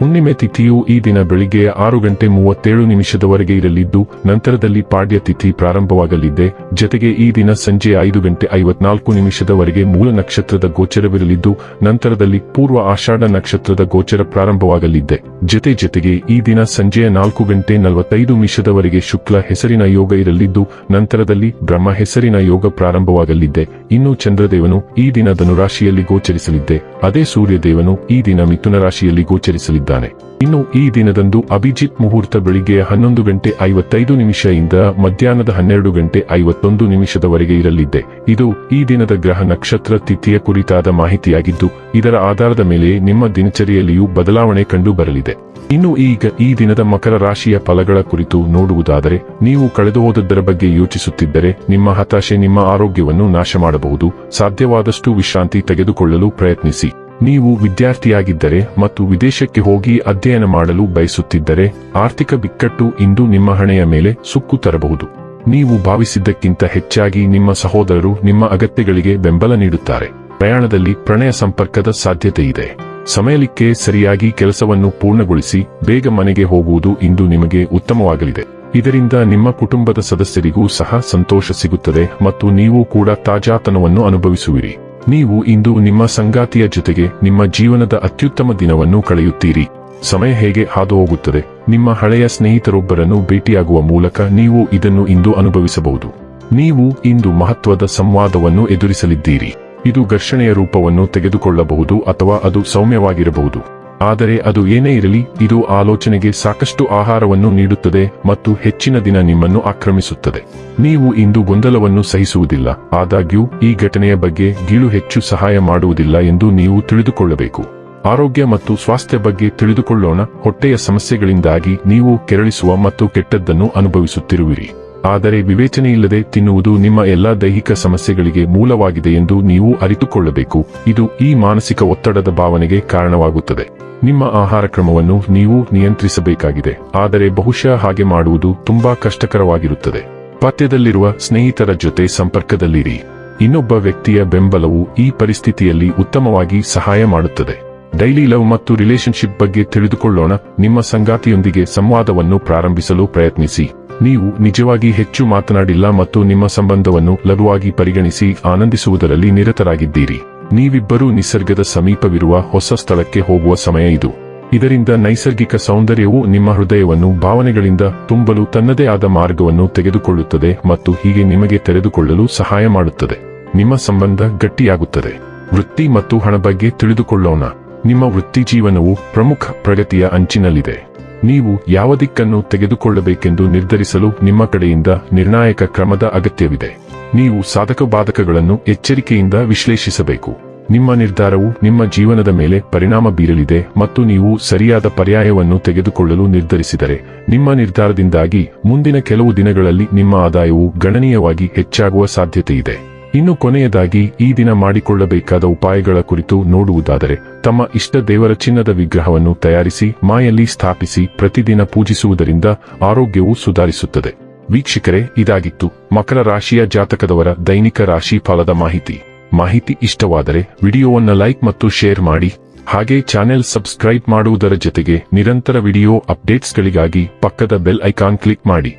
ಹುಣ್ಣಿಮೆ ತಿಥಿಯು ಈ ದಿನ ಬೆಳಿಗ್ಗೆ ಆರು ಗಂಟೆ ಮೂವತ್ತೇಳು ನಿಮಿಷದವರೆಗೆ ಇರಲಿದ್ದು, ನಂತರದಲ್ಲಿ ಪಾಡ್ಯ ತಿಥಿ ಪ್ರಾರಂಭವಾಗಲಿದೆ. ಜತೆಗೆ ಈ ದಿನ ಸಂಜೆ ಐದು ಗಂಟೆ ಐವತ್ನಾಲ್ಕು ನಿಮಿಷದವರೆಗೆ ಮೂಲ ನಕ್ಷತ್ರದ ಗೋಚರವಿರಲಿದ್ದು, ನಂತರದಲ್ಲಿ ಪೂರ್ವ ಆಷಾಢ ನಕ್ಷತ್ರದ ಗೋಚರ ಪ್ರಾರಂಭವಾಗಲಿದೆ. ಜತೆ ಜೊತೆಗೆ ಈ ದಿನ ಸಂಜೆಯ ನಾಲ್ಕು ಗಂಟೆ ನಲವತ್ತೈದು ನಿಮಿಷದವರೆಗೆ ಶುಕ್ಲ ಹೆಸರಿನ ಯೋಗ ಇರಲಿದ್ದು, ನಂತರದಲ್ಲಿ ಬ್ರಹ್ಮ ಹೆಸರಿನ ಯೋಗ ಪ್ರಾರಂಭವಾಗಲಿದೆ. ಇನ್ನು ಚಂದ್ರದೇವನು ಈ ದಿನ ಧನುರಾಶಿಯಲ್ಲಿ ಗೋಚರಿಸಲಿದ್ದೆ ಅದೇ ಸೂರ್ಯದೇವನು ಈ ದಿನ ಮಿಥುನ ರಾಶಿಯಲ್ಲಿ ಗೋಚರಿಸಲಿದ್ದಾನೆ ಇನ್ನು ಈ ದಿನದಂದು ಅಭಿಜಿತ್ ಮುಹೂರ್ತ ಬೆಳಿಗ್ಗೆ ಹನ್ನೊಂದು ಗಂಟೆ ಐವತ್ತೈದು ನಿಮಿಷದಿಂದ ಮಧ್ಯಾಹ್ನದ ಹನ್ನೆರಡು ಗಂಟೆ ಐವತ್ತೊಂದು ನಿಮಿಷದವರೆಗೆ ಇರಲಿದೆ ಇದು ಈ ದಿನದ ಗ್ರಹ ನಕ್ಷತ್ರ ತಿಥಿಯ ಕುರಿತಾದ ಮಾಹಿತಿಯಾಗಿದ್ದು, ಇದರ ಆಧಾರದ ಮೇಲೆ ನಿಮ್ಮ ದಿನಚರಿಯಲ್ಲಿಯೂ ಬದಲಾವಣೆ ಕಂಡು ಬರಲಿದೆ. ಇನ್ನು ಈಗ ಈ ದಿನದ ಮಕರ ರಾಶಿಯ ಫಲಗಳ ಕುರಿತು ನೋಡುವುದಾದರೆ, ನೀವು ಕಳೆದು ಹೋದದ್ದರ ಬಗ್ಗೆ ಯೋಚಿಸುತ್ತಿದ್ದರೆ, ನಿಮ್ಮ ಹತಾಶೆ ನಿಮ್ಮ ಆರೋಗ್ಯವನ್ನು ನಾಶ ಮಾಡಬಹುದು ಸಾಧ್ಯವಾದಷ್ಟು ವಿಶ್ರಾಂತಿ ತೆಗೆದುಕೊಳ್ಳಲು ಪ್ರಯತ್ನಿಸಿ. ನೀವು ವಿದ್ಯಾರ್ಥಿಯಾಗಿದ್ದರೆ ಮತ್ತು ವಿದೇಶಕ್ಕೆ ಹೋಗಿ ಅಧ್ಯಯನ ಮಾಡಲು ಬಯಸುತ್ತಿದ್ದರೆ ಆರ್ಥಿಕ ಬಿಕ್ಕಟ್ಟು ಇಂದು ನಿಮ್ಮ ಹಣೆಯ ಮೇಲೆ ಸುಕ್ಕು ತರಬಹುದು. ನೀವು ಭಾವಿಸಿದ್ದಕ್ಕಿಂತ ಹೆಚ್ಚಾಗಿ ನಿಮ್ಮ ಸಹೋದರರು ನಿಮ್ಮ ಅಗತ್ಯಗಳಿಗೆ ಬೆಂಬಲ ನೀಡುತ್ತಾರೆ. ಪ್ರಯಾಣದಲ್ಲಿ ಪ್ರಣಯ ಸಂಪರ್ಕದ ಸಾಧ್ಯತೆ ಇದೆ ಸಮಯಲಿಕ್ಕೆ ಸರಿಯಾಗಿ ಕೆಲಸವನ್ನು ಪೂರ್ಣಗೊಳಿಸಿ ಬೇಗ ಮನೆಗೆ ಹೋಗುವುದು ಇಂದು ನಿಮಗೆ ಉತ್ತಮವಾಗಲಿದೆ. ಇದರಿಂದ ನಿಮ್ಮ ಕುಟುಂಬದ ಸದಸ್ಯರಿಗೂ ಸಹ ಸಂತೋಷ ಸಿಗುತ್ತದೆ ಮತ್ತು ನೀವು ಕೂಡ ತಾಜಾತನವನ್ನು ಅನುಭವಿಸುವಿರಿ. ನೀವು ಇಂದು ನಿಮ್ಮ ಸಂಗಾತಿಯ ಜೊತೆಗೆ ನಿಮ್ಮ ಜೀವನದ ಅತ್ಯುತ್ತಮ ದಿನವನ್ನು ಕಳೆಯುತ್ತೀರಿ. ಸಮಯ ಹೇಗೆ ಹಾದು ಹೋಗುತ್ತದೆ ನಿಮ್ಮ ಹಳೆಯ ಸ್ನೇಹಿತರೊಬ್ಬರನ್ನು ಭೇಟಿಯಾಗುವ ಮೂಲಕ ನೀವು ಇದನ್ನು ಇಂದು ಅನುಭವಿಸಬಹುದು. ನೀವು ಇಂದು ಮಹತ್ವದ ಸಂವಾದವನ್ನು ಎದುರಿಸಲಿದ್ದೀರಿ. ಇದು ಘರ್ಷಣೆಯ ರೂಪವನ್ನು ತೆಗೆದುಕೊಳ್ಳಬಹುದು ಅಥವಾ ಅದು ಸೌಮ್ಯವಾಗಿರಬಹುದು. ಆದರೆ ಅದು ಏನೇ ಇರಲಿ, ಇದು ಆಲೋಚನೆಗೆ ಸಾಕಷ್ಟು ಆಹಾರವನ್ನು ನೀಡುತ್ತದೆ ಮತ್ತು ಹೆಚ್ಚಿನ ದಿನ ನಿಮ್ಮನ್ನು ಆಕ್ರಮಿಸುತ್ತದೆ. ನೀವು ಇಂದು ಗೊಂದಲವನ್ನು ಸಹಿಸುವುದಿಲ್ಲ, ಆದಾಗ್ಯೂ ಈ ಘಟನೆಯ ಬಗ್ಗೆ ಗೀಳು ಹೆಚ್ಚು ಸಹಾಯ ಮಾಡುವುದಿಲ್ಲ ಎಂದು ನೀವು ತಿಳಿದುಕೊಳ್ಳಬೇಕು. ಆರೋಗ್ಯ ಮತ್ತು ಸ್ವಾಸ್ಥ್ಯ ಬಗ್ಗೆ ತಿಳಿದುಕೊಳ್ಳೋಣ, ಹೊಟ್ಟೆಯ ಸಮಸ್ಯೆಗಳಿಂದಾಗಿ ನೀವು ಕೆರಳಿಸುವ ಮತ್ತು ಕೆಟ್ಟದ್ದನ್ನು ಅನುಭವಿಸುತ್ತಿರುವಿರಿ. ಆದರೆ ವಿವೇಚನೆಯಿಲ್ಲದೆ ತಿನ್ನುವುದು ನಿಮ್ಮ ಎಲ್ಲಾ ದೈಹಿಕ ಸಮಸ್ಯೆಗಳಿಗೆ ಮೂಲವಾಗಿದೆ ಎಂದು ನೀವು ಅರಿತುಕೊಳ್ಳಬೇಕು. ಇದು ಈ ಮಾನಸಿಕ ಒತ್ತಡದ ಭಾವನೆಗೆ ಕಾರಣವಾಗುತ್ತದೆ. ನಿಮ್ಮ ಆಹಾರ ಕ್ರಮವನ್ನು ನೀವು ನಿಯಂತ್ರಿಸಬೇಕಾಗಿದೆ. ಆದರೆ ಬಹುಶಃ ಹಾಗೆ ಮಾಡುವುದು ತುಂಬಾ ಕಷ್ಟಕರವಾಗಿರುತ್ತದೆ. ಪಠ್ಯದಲ್ಲಿರುವ ಸ್ನೇಹಿತರ ಜೊತೆ ಸಂಪರ್ಕದಲ್ಲಿರಿ. ಇನ್ನೊಬ್ಬ ವ್ಯಕ್ತಿಯ ಬೆಂಬಲವು ಈ ಪರಿಸ್ಥಿತಿಯಲ್ಲಿ ಉತ್ತಮವಾಗಿ ಸಹಾಯ ಮಾಡುತ್ತದೆ. ಡೈಲಿ ಲವ್ ಮತ್ತು ರಿಲೇಶನ್ಶಿಪ್ ಬಗ್ಗೆ ತಿಳಿದುಕೊಳ್ಳೋಣ. ನಿಮ್ಮ ಸಂಗಾತಿಯೊಂದಿಗೆ ಸಂವಾದವನ್ನು ಪ್ರಾರಂಭಿಸಲು ಪ್ರಯತ್ನಿಸಿ. ನೀವು ನಿಜವಾಗಿ ಹೆಚ್ಚು ಮಾತನಾಡಿಲ್ಲ ಮತ್ತು ನಿಮ್ಮ ಸಂಬಂಧವನ್ನು ಲಘುವಾಗಿ ಪರಿಗಣಿಸಿ ಆನಂದಿಸುವುದರಲ್ಲಿ ನಿರತರಾಗಿದ್ದೀರಿ. ನೀವಿಬ್ಬರೂ ನಿಸರ್ಗದ ಸಮೀಪವಿರುವ ಹೊಸ ಸ್ಥಳಕ್ಕೆ ಹೋಗುವ ಸಮಯ ಇದು. ಇದರಿಂದ ನೈಸರ್ಗಿಕ ಸೌಂದರ್ಯವು ನಿಮ್ಮ ಹೃದಯವನ್ನು ಭಾವನೆಗಳಿಂದ ತುಂಬಲು ತನ್ನದೇ ಆದ ಮಾರ್ಗವನ್ನು ತೆಗೆದುಕೊಳ್ಳುತ್ತದೆ ಮತ್ತು ಹೀಗೆ ನಿಮಗೆ ತೆರೆದುಕೊಳ್ಳಲು ಸಹಾಯ ಮಾಡುತ್ತದೆ. ನಿಮ್ಮ ಸಂಬಂಧ ಗಟ್ಟಿಯಾಗುತ್ತದೆ. ವೃತ್ತಿ ಮತ್ತು ಹಣ ಬಗ್ಗೆ ತಿಳಿದುಕೊಳ್ಳೋಣ. ನಿಮ್ಮ ವೃತ್ತಿ ಜೀವನವು ಪ್ರಮುಖ ಪ್ರಗತಿಯ ಅಂಚಿನಲ್ಲಿದೆ. ನೀವು ಯಾವ ದಿಕ್ಕನ್ನು ತೆಗೆದುಕೊಳ್ಳಬೇಕೆಂದು ನಿರ್ಧರಿಸಲು ನಿಮ್ಮ ಕಡೆಯಿಂದ ನಿರ್ಣಾಯಕ ಕ್ರಮದ ಅಗತ್ಯವಿದೆ. ನೀವು ಸಾಧಕ ಬಾಧಕಗಳನ್ನು ಎಚ್ಚರಿಕೆಯಿಂದ ವಿಶ್ಲೇಷಿಸಬೇಕು. ನಿಮ್ಮ ನಿರ್ಧಾರವು ನಿಮ್ಮ ಜೀವನದ ಮೇಲೆ ಪರಿಣಾಮ ಬೀರಲಿದೆ ಮತ್ತು ನೀವು ಸರಿಯಾದ ಪರ್ಯಾಯವನ್ನು ತೆಗೆದುಕೊಳ್ಳಲು ನಿರ್ಧರಿಸಿದರೆ, ನಿಮ್ಮ ನಿರ್ಧಾರದಿಂದಾಗಿ ಮುಂದಿನ ಕೆಲವು ದಿನಗಳಲ್ಲಿ ನಿಮ್ಮ ಆದಾಯವು ಗಣನೀಯವಾಗಿ ಹೆಚ್ಚಾಗುವ ಸಾಧ್ಯತೆಯಿದೆ. ಇನ್ನು ಕೊನೆಯದಾಗಿ ಈ ದಿನ ಮಾಡಿಕೊಳ್ಳಬೇಕಾದ ಉಪಾಯಗಳ ಕುರಿತು ನೋಡುವುದಾದರೆ, ತಮ್ಮ ಇಷ್ಟ ದೇವರ ಚಿನ್ನದ ವಿಗ್ರಹವನ್ನು ತಯಾರಿಸಿ, ಮಾಯಲ್ಲಿ ಸ್ಥಾಪಿಸಿ, ಪ್ರತಿದಿನ ಪೂಜಿಸುವುದರಿಂದ ಆರೋಗ್ಯವು ಸುಧಾರಿಸುತ್ತದೆ. ವೀಕ್ಷಕರೇ, ಇದಾಗಿತ್ತು ಮಕರ ರಾಶಿಯ ಜಾತಕದವರ ದೈನಿಕ ರಾಶಿ ಫಲದ ಮಾಹಿತಿ. ಮಾಹಿತಿ ಇಷ್ಟವಾದರೆ ವಿಡಿಯೋವನ್ನು ಲೈಕ್ ಮತ್ತು ಶೇರ್ ಮಾಡಿ, ಹಾಗೆ ಚಾನೆಲ್ ಸಬ್ಸ್ಕ್ರೈಬ್ ಮಾಡುವುದರ ಜೊತೆಗೆ ನಿರಂತರ ವಿಡಿಯೋ ಅಪ್ಡೇಟ್ಸ್ಗಳಿಗಾಗಿ ಪಕ್ಕದ ಬೆಲ್ ಐಕಾನ್ ಕ್ಲಿಕ್ ಮಾಡಿ.